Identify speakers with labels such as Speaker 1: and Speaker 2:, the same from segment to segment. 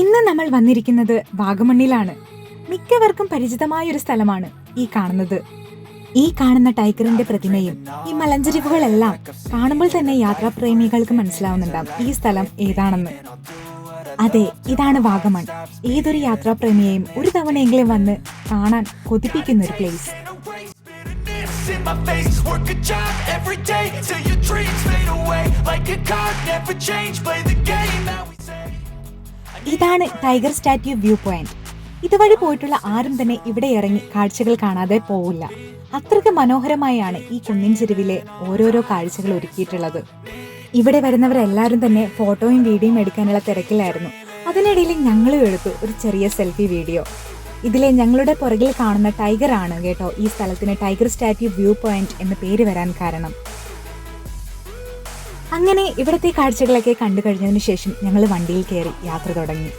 Speaker 1: ഇന്ന് നമ്മൾ വന്നിരിക്കുന്നത് വാഗമണ്ണിലാണ്. മിക്കവർക്കും പരിചിതമായ ഒരു സ്ഥലമാണ് ഈ കാണുന്നത്. ഈ കാണുന്ന ടൈഗറിന്റെ പ്രതിമയും ഈ മലഞ്ചരിവുകളെല്ലാം കാണുമ്പോൾ തന്നെ യാത്രാപ്രേമികൾക്ക് മനസ്സിലാവുന്നുണ്ടാവും ഈ സ്ഥലം ഏതാണെന്ന്. അതെ ഇതാണ് വാഗമൺ. ഏതൊരു യാത്രാപ്രേമിയെയും ഒരു തവണയെങ്കിലും വന്ന് കാണാൻ കൊതിപ്പിക്കുന്ന ഒരു പ്ലേസ് ഇതാണ് ടൈഗർ സ്റ്റാറ്റ്യൂ വ്യൂ പോയിന്റ്. ഇതുവഴി പോയിട്ടുള്ള ആരും തന്നെ ഇവിടെ ഇറങ്ങി കാഴ്ചകൾ കാണാതെ പോവില്ല. അത്രയ്ക്ക് മനോഹരമായാണ് ഈ കുന്നിൻ ചെരുവിലെ ഓരോരോ കാഴ്ചകൾ ഒരുക്കിയിട്ടുള്ളത്. ഇവിടെ വരുന്നവരെല്ലാവരും തന്നെ ഫോട്ടോയും വീഡിയോയും എടുക്കാനുള്ള തിരക്കിലായിരുന്നു. അതിനിടയിൽ ഞങ്ങളും എടുത്തു ഒരു ചെറിയ സെൽഫി വീഡിയോ. ഇതിലെ ഞങ്ങളുടെ പുറകിൽ കാണുന്ന ടൈഗർ ആണ് കേട്ടോ ഈ സ്ഥലത്തിന് ടൈഗർ സ്റ്റാറ്റ്യൂ വ്യൂ പോയിന്റ് എന്ന് പേര് വരാൻ കാരണം. അങ്ങനെ ഇവിടുത്തെ കാഴ്ചകളൊക്കെ കണ്ടു കഴിഞ്ഞതിന് ശേഷം ഞങ്ങൾ വണ്ടിയിൽ കയറി യാത്ര തുടങ്ങി.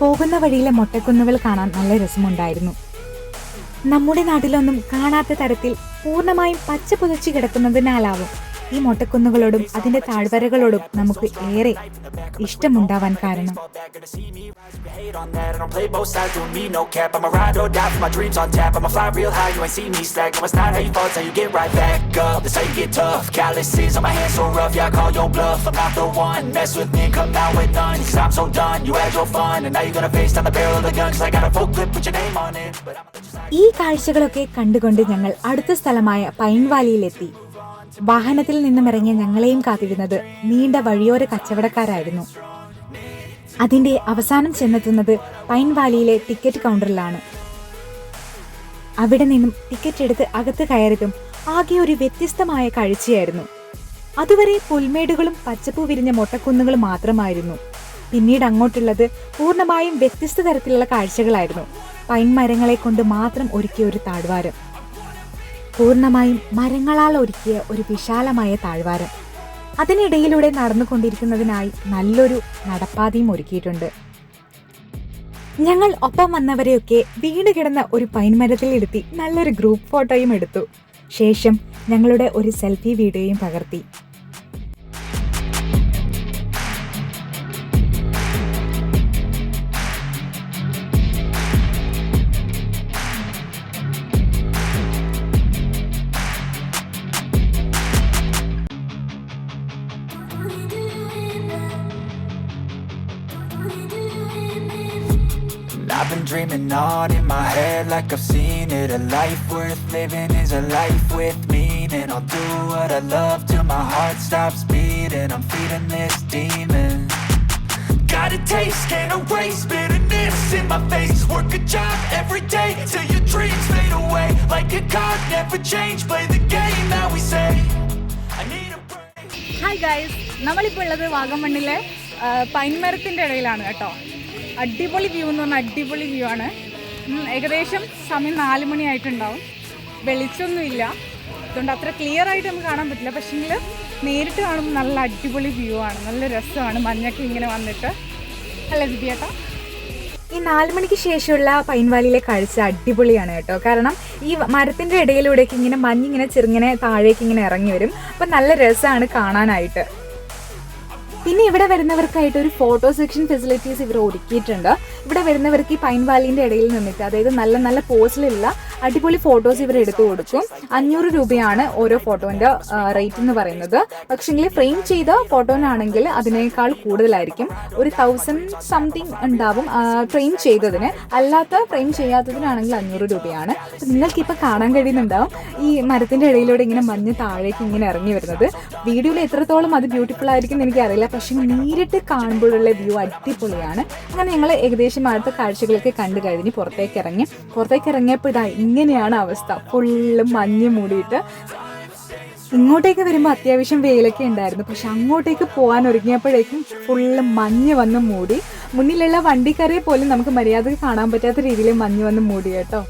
Speaker 1: പോകുന്ന വഴിയിലെ മൊട്ടക്കുന്നുകൾ കാണാൻ നല്ല രസമുണ്ടായിരുന്നു. നമ്മുടെ നാട്ടിലൊന്നും കാണാത്ത തരത്തിൽ പൂർണമായും പച്ച പുതച്ചു കിടക്കുന്നതിനാലാവും ഈ മൊട്ടക്കുന്നുകളോടും അതിന്റെ താഴ്വരകളോടും നമുക്ക് ഏറെ ഇഷ്ടമുണ്ടാവാൻ കാരണം. ഈ കാഴ്ചകളൊക്കെ കണ്ടുകൊണ്ട് ഞങ്ങൾ അടുത്ത സ്ഥലമായ പൈൻവാലിയിലെത്തി. വാഹനത്തിൽ നിന്നും ഇറങ്ങിയ ഞങ്ങളെയും കാത്തിരുന്നത് നീണ്ട വഴിയോര കച്ചവടക്കാരായിരുന്നു. അതിന്റെ അവസാനം ചെന്നെത്തുന്നത് പൈൻ വാലിയിലെ ടിക്കറ്റ് കൗണ്ടറിലാണ്. അവിടെ നിന്നും ടിക്കറ്റ് എടുത്ത് അകത്ത് കയറിയതും ആകെ ഒരു വ്യത്യസ്തമായ കാഴ്ചയായിരുന്നു. അതുവരെ പുൽമേടുകളും പച്ചപ്പു വിരിഞ്ഞ മൊട്ടക്കുന്നുകളും മാത്രമായിരുന്നു. പിന്നീട് അങ്ങോട്ടുള്ളത് പൂർണമായും വ്യത്യസ്ത തരത്തിലുള്ള കാഴ്ചകളായിരുന്നു. പൈൻ മരങ്ങളെ കൊണ്ട് മാത്രം ഒരുക്കിയ ഒരു താഴ്വാരം. പൂർണമായും മരങ്ങളാൽ ഒരുക്കിയ ഒരു വിശാലമായ താഴ്വാരം. അതിനിടയിലൂടെ നടന്നുകൊണ്ടിരിക്കുന്നതിനായി നല്ലൊരു നടപ്പാതയും ഒരുക്കിയിട്ടുണ്ട്. ഞങ്ങൾ ഒപ്പം വന്നവരെയൊക്കെ വീട് കിടന്ന ഒരു പൈൻമരത്തിൽ ഇരുത്തി നല്ലൊരു ഗ്രൂപ്പ് ഫോട്ടോയും എടുത്തു. ശേഷം ഞങ്ങളുടെ ഒരു സെൽഫി വീഡിയോയും പകർത്തി.
Speaker 2: I've been dreaming on in my head like I've seen it A life worth living is a life with meaning I'll do what I love till my heart stops beating I'm feeding this demon Got a taste, can't erase bitterness in my face Work a job every day till your dreams fade away Like a card, never change, play the game that we say I need a break
Speaker 3: hi guys നമ്മളിപ്പോൾ ഉള്ളത് വാഗമണ്ണിലെ ആ, പൈൻമരത്തിൻ്റെ ഇടയിലാണ് കേട്ടോ അടിപൊളി view എന്ന് പറഞ്ഞാൽ അടിപൊളി view ആണ്. ഏകദേശം സമയം നാല് മണിയായിട്ടുണ്ടാവും വെളിച്ചൊന്നുമില്ല. അതുകൊണ്ട് അത്ര ക്ലിയർ ആയിട്ട് നമുക്ക് കാണാൻ പറ്റില്ല. പക്ഷേങ്കിൽ നേരിട്ട് കാണുമ്പോൾ നല്ല അടിപൊളി വ്യൂ ആണ്. നല്ല രസമാണ് മഞ്ഞൊക്കെ ഇങ്ങനെ വന്നിട്ട്. അല്ല വിദ്യാട്ടാ?
Speaker 1: ഈ നാല് മണിക്ക് ശേഷമുള്ള പൈൻവാലിയിലെ കാഴ്ച അടിപൊളിയാണ് കേട്ടോ. കാരണം ഈ മരത്തിന്റെ ഇടയിലൂടെയൊക്കെ ഇങ്ങനെ മഞ്ഞിങ്ങനെ ചെറുങ്ങനെ താഴേക്ക് ഇങ്ങനെ ഇറങ്ങി വരും. അപ്പം നല്ല രസമാണ് കാണാനായിട്ട്. പിന്നെ ഇവിടെ വരുന്നവർക്കായിട്ട് ഒരു ഫോട്ടോ സെക്ഷൻ ഫെസിലിറ്റീസ് ഇവർ ഒരുക്കിയിട്ടുണ്ട്. ഇവിടെ വരുന്നവർക്ക് ഈ പൈൻ വാലിന്റെ ഇടയിൽ നിന്നിട്ട് അതായത് നല്ല നല്ല പോസിലുള്ള അടിപൊളി ഫോട്ടോസ് ഇവർ എടുത്തു കൊടുക്കും. അഞ്ഞൂറ് രൂപയാണ് ഓരോ ഫോട്ടോന്റെ റേറ്റ് എന്ന് പറയുന്നത്. പക്ഷെങ്കിൽ ഫ്രെയിം ചെയ്ത ഫോട്ടോനാണെങ്കിൽ അതിനേക്കാൾ കൂടുതലായിരിക്കും. ഒരു തൗസൻഡ് സംതിങ് ഉണ്ടാവും ഫ്രെയിം ചെയ്തതിന്. അല്ലാത്ത ഫ്രെയിം ചെയ്യാത്തതിനാണെങ്കിൽ അഞ്ഞൂറ് രൂപയാണ്. നിങ്ങൾക്കിപ്പോൾ കാണാൻ കഴിയുന്നുണ്ടാവും ഈ മരത്തിന്റെ ഇടയിലൂടെ ഇങ്ങനെ മഞ്ഞ് താഴേക്ക് ഇങ്ങനെ ഇറങ്ങി വരുന്നത്. വീഡിയോയിൽ എത്രത്തോളം അത് ബ്യൂട്ടിഫുൾ ആയിരിക്കും എന്ന് എനിക്കറിയില്ല. പക്ഷെ നേരിട്ട് കാണുമ്പോഴുള്ള വ്യൂ അടിപൊളിയാണ്. അങ്ങനെ ഞങ്ങൾ ഏകദേശം അടുത്ത കാഴ്ചകളൊക്കെ കണ്ടു കഴിഞ്ഞ് പുറത്തേക്ക് ഇറങ്ങി. പുറത്തേക്ക് ഇറങ്ങിയപ്പോൾ ഇതാ ഇങ്ങനെയാണ് അവസ്ഥ. ഫുള്ള് മഞ്ഞ് മൂടിയിട്ട്. ഇങ്ങോട്ടേക്ക് വരുമ്പോൾ അത്യാവശ്യം വെയിലൊക്കെ ഉണ്ടായിരുന്നു. പക്ഷെ അങ്ങോട്ടേക്ക് പോകാൻ ഒരുങ്ങിയപ്പോഴേക്കും ഫുള്ള് മഞ്ഞ് വന്ന് മൂടി. മുന്നിലുള്ള വണ്ടിക്കാരെ പോലും നമുക്ക് മര്യാദയ്ക്ക് കാണാൻ പറ്റാത്ത രീതിയിൽ മഞ്ഞ് വന്ന് മൂടി കേട്ടോ.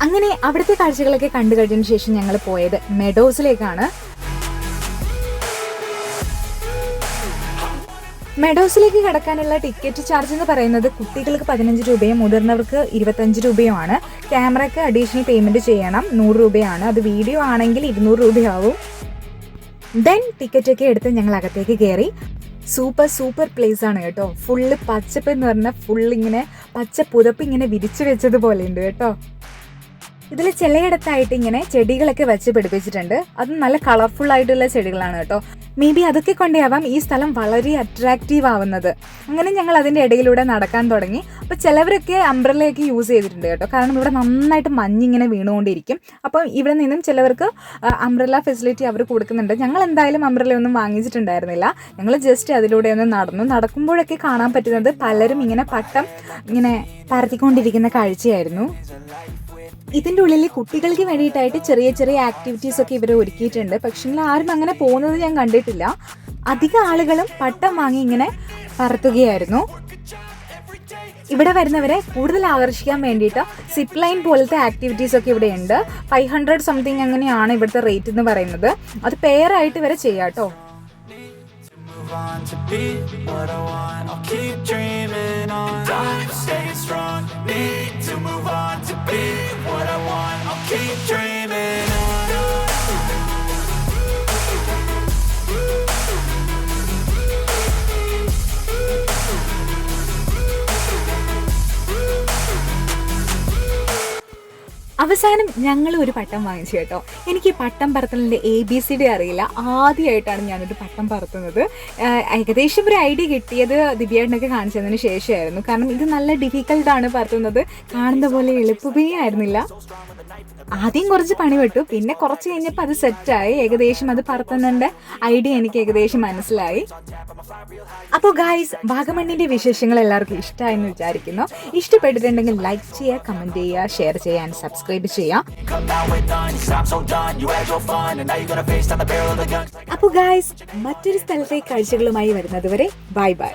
Speaker 1: അങ്ങനെ അവിടുത്തെ കാഴ്ചകളൊക്കെ കണ്ടു കഴിഞ്ഞതിന് ശേഷം ഞങ്ങൾ പോയത്. മെഡോസിലേക്കാണ് മെഡോസിലേക്ക് കടക്കാനുള്ള ടിക്കറ്റ് ചാർജ് എന്ന് പറയുന്നത് കുട്ടികൾക്ക് പതിനഞ്ച് രൂപയും മുതിർന്നവർക്ക് ഇരുപത്തഞ്ച് രൂപയുമാണ്. ക്യാമറയ്ക്ക് അഡീഷണൽ പേയ്മെന്റ് ചെയ്യണം. നൂറ് രൂപയാണ്. അത് വീഡിയോ ആണെങ്കിൽ ഇരുന്നൂറ് രൂപയാവും. ദെൻ ടിക്കറ്റൊക്കെ എടുത്ത് ഞങ്ങൾ അകത്തേക്ക് കയറി. സൂപ്പർ സൂപ്പർ പ്ലേസ് ആണ് കേട്ടോ. ഫുള്ള് പച്ചപ്പ് എന്ന് പറഞ്ഞാൽ ഫുള്ള് ഇങ്ങനെ പച്ച പുതപ്പ് ഇങ്ങനെ വിരിച്ചു വെച്ചതുപോലെ ഉണ്ട് കേട്ടോ. ഇതിൽ ചിലയിടത്തായിട്ട് ഇങ്ങനെ ചെടികളൊക്കെ വെച്ച് പിടിപ്പിച്ചിട്ടുണ്ട്. അത് നല്ല കളർഫുൾ ആയിട്ടുള്ള ചെടികളാണ് കേട്ടോ. മേ ബി അതൊക്കെ കൊണ്ടേയാവാം ഈ സ്ഥലം വളരെ അട്രാക്റ്റീവ് ആവുന്നത്. അങ്ങനെ ഞങ്ങൾ അതിന്റെ ഇടയിലൂടെ നടക്കാൻ തുടങ്ങി. അപ്പോൾ ചിലവരൊക്കെ അംബ്രലയൊക്കെ യൂസ് ചെയ്തിട്ടുണ്ട് കേട്ടോ. കാരണം ഇവിടെ നന്നായിട്ട് മഞ്ഞിങ്ങനെ വീണുകൊണ്ടിരിക്കും. അപ്പം ഇവിടെ നിന്നും ചിലവർക്ക് അംബ്രല ഫെസിലിറ്റി അവർ കൊടുക്കുന്നുണ്ട്. ഞങ്ങൾ എന്തായാലും അംബ്രലയൊന്നും വാങ്ങിച്ചിട്ടുണ്ടായിരുന്നില്ല. ഞങ്ങൾ ജസ്റ്റ് അതിലൂടെ ഒന്ന് നടന്നു. നടക്കുമ്പോഴൊക്കെ കാണാൻ പറ്റുന്നത് പലരും ഇങ്ങനെ പട്ടം ഇങ്ങനെ പരത്തിക്കൊണ്ടിരിക്കുന്ന കാഴ്ചയായിരുന്നു. ഇതിന്റെ ഉള്ളിൽ കുട്ടികൾക്ക് വേണ്ടിയിട്ടായിട്ട് ചെറിയ ചെറിയ ആക്ടിവിറ്റീസ് ഒക്കെ ഇവർ ഒരുക്കിയിട്ടുണ്ട്. പക്ഷെ ആരും അങ്ങനെ പോകുന്നത് ഞാൻ കണ്ടിട്ടില്ല. അധിക ആളുകളും പട്ടം വാങ്ങി ഇങ്ങനെ പറത്തുകയായിരുന്നു. ഇവിടെ വരുന്നവരെ കൂടുതൽ ആകർഷിക്കാൻ വേണ്ടിയിട്ട് സിപ്പ് ലൈൻ പോലത്തെ ആക്ടിവിറ്റീസ് ഒക്കെ ഇവിടെ ഉണ്ട്. ഫൈവ് ഹൺഡ്രഡ് സംതിങ് അങ്ങനെയാണ് ഇവിടുത്തെ റേറ്റ് എന്ന് പറയുന്നത്. അത് പെയറായിട്ട് ഇവരെ ചെയ്യാം കേട്ടോ. അവസാനം ഞങ്ങൾ ഒരു പട്ടം വാങ്ങിച്ചു കേട്ടോ. എനിക്ക് പട്ടം പറത്തലിന്റെ എ ബി സി ഡി അറിയില്ല. ആദ്യമായിട്ടാണ് ഞാനൊരു പട്ടം പറത്തുന്നത്. ഏകദേശം ഒരു ഐഡിയ കിട്ടിയത് ദിവ്യേട്ടനൊക്കെ കാണിച്ചതിന് ശേഷമായിരുന്നു. കാരണം ഇത് നല്ല ഡിഫിക്കൽട്ടാണ് പറത്തുന്നത്. കാണുന്ന പോലെ എളുപ്പമേ ആയിരുന്നില്ല. ആദ്യം കുറച്ച് പണി പണിപ്പെട്ടു പിന്നെ കുറച്ച് കഴിഞ്ഞപ്പോൾ അത് സെറ്റായി ഏകദേശം അത് പറത്തുന്നുണ്ട്. ഐഡിയ എനിക്ക് ഏകദേശം മനസ്സിലായി. അപ്പോൾ ഗായ്സ് വാഗമണ്ണിന്റെ വിശേഷങ്ങൾ എല്ലാവർക്കും ഇഷ്ടമായെന്ന് വിചാരിക്കുന്നു. ഇഷ്ടപ്പെട്ടിട്ടുണ്ടെങ്കിൽ ലൈക്ക് ചെയ്യുക കമന്റ് ചെയ്യുക ഷെയർ ചെയ്യാൻ സബ്സ്ക്രൈബ് ചെയ്യുക. അപ്പോൾ ഗായ്സ് മറ്റൊരു സ്ഥലത്തെ കാഴ്ചകളുമായി വരുന്നത് വരെ bye
Speaker 2: bye